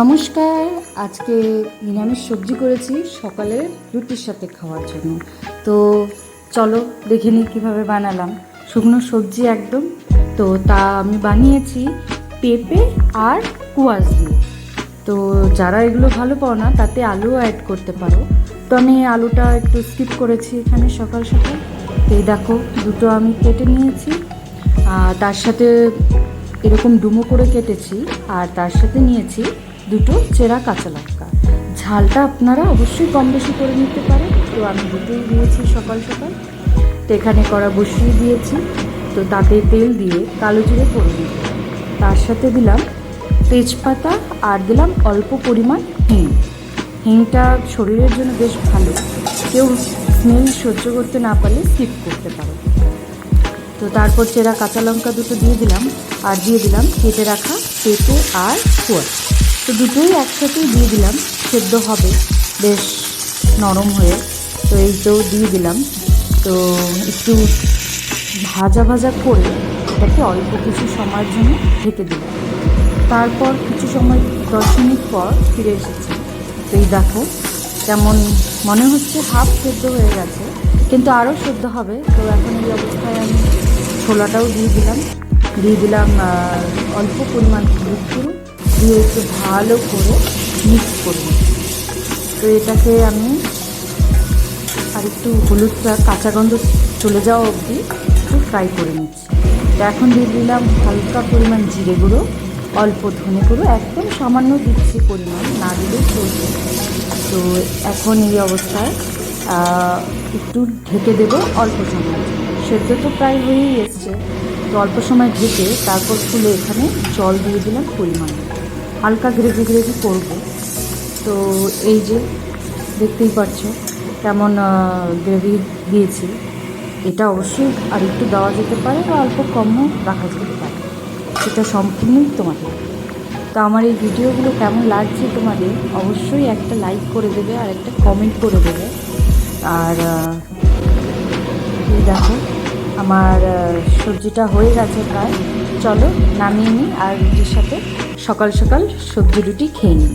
নমস্কার, আজকে নিরামিষ সবজি করেছি সকালে রুটির সাথে খাওয়ার জন্য। তো চলো দেখে নিই কীভাবে বানালাম। শুকনো সবজি একদম। তো তা আমি বানিয়েছি পেঁপে আর কুয়াশ দিয়ে। তো যারা এগুলো ভালো পাও না, তাতে আলুও অ্যাড করতে পারো। তো আমি আলুটা একটু স্কিপ করেছি এখানে সকাল সকাল। তো এই দেখো, দুটো আমি কেটে নিয়েছি। আর তার সাথে এরকম ডুমো করে কেটেছি আর তার সাথে নিয়েছি দুটো চেরা কাঁচা লঙ্কা। ঝালটা আপনারা অবশ্যই কম বেশি করে নিতে পারেন। তো আমি দুটোই দিয়েছি সকাল সকাল। তো এখানে কড়া বসিয়ে দিয়েছি। তো তাতে তেল দিয়ে কালো জিরে করে দিই তার সাথে দিলাম তেজপাতা আর দিলাম অল্প পরিমাণ হিং। হিংটা শরীরের জন্য বেশ ভালো। কেউ স্মেল সহ্য করতে না পারলে স্কিপ করতে পারো তো তারপর চেরা কাঁচা লঙ্কা দুটো দিয়ে দিলাম, আর দিয়ে দিলাম কেটে রাখা পেঁপে আর কুয়াশ তো দুটোই একসাথেই দিয়ে দিলাম, সেদ্ধ হবে, বেশ নরম হয়ে। তো এই তো দিয়ে দিলাম। তো একটু ভাজা ভাজা করে এটাকে অল্প কিছু সময়ের জন্য ঢেকে দিলাম। তারপর কিছু সময়, দশ মিনিট পর ফিরে এসেছি। তো এই দেখো যেমন মনে হচ্ছে হাফ সেদ্ধ হয়ে গেছে, কিন্তু আরও সেদ্ধ হবে। তো এখন এই অবস্থায় আমি ছোলাটাও দিয়ে দিলাম। দিয়ে দিলাম অল্প পরিমাণ গুঁড়ো দিয়ে একটু ভালো করে মিক্স করে নিচ্ছি। তো এটাকে আমি আর একটু হলুদটা কাঁচা গন্ধ চলে যাওয়া অবধি একটু ফ্রাই করে নিচ্ছি। তো এখন দিয়ে দিলাম হালকা পরিমাণ জিরে গুঁড়ো, অল্প ধনে গুঁড়ো। একদম সামান্য দিচ্ছি পরিমাণ, না দিলে চলবে। তো এখন এই অবস্থায় একটু ঢেকে দেবো অল্প সময় সেদ্ধ তো প্রায় হয়েই এসছে। তো অল্প সময় ঢেকে তারপর খুলে এখানে জল দিয়ে দিলাম পরিমাণ হালকা গ্রেভি গ্রেভি করব। তো এই যে দেখতেই পাচ্ছ কেমন গ্রেভি দিয়েছি। এটা অবশ্যই আর একটু দেওয়া যেতে পারে বা অল্প কমও রাখা যেতে পারে। সেটা সম্পূর্ণই তোমাদের তো আমার এই ভিডিওগুলো কেমন লাগছে তোমাদের অবশ্যই একটা লাইক করে দেবে আর একটা কমেন্ট করে দেবে। আর এই দেখো, আমার সবজিটা হয়ে গেছে প্রায়। চলো নামিয়ে নিই আর রুটির সাথে সকাল সকাল সবজি রুটি খেয়ে নিই।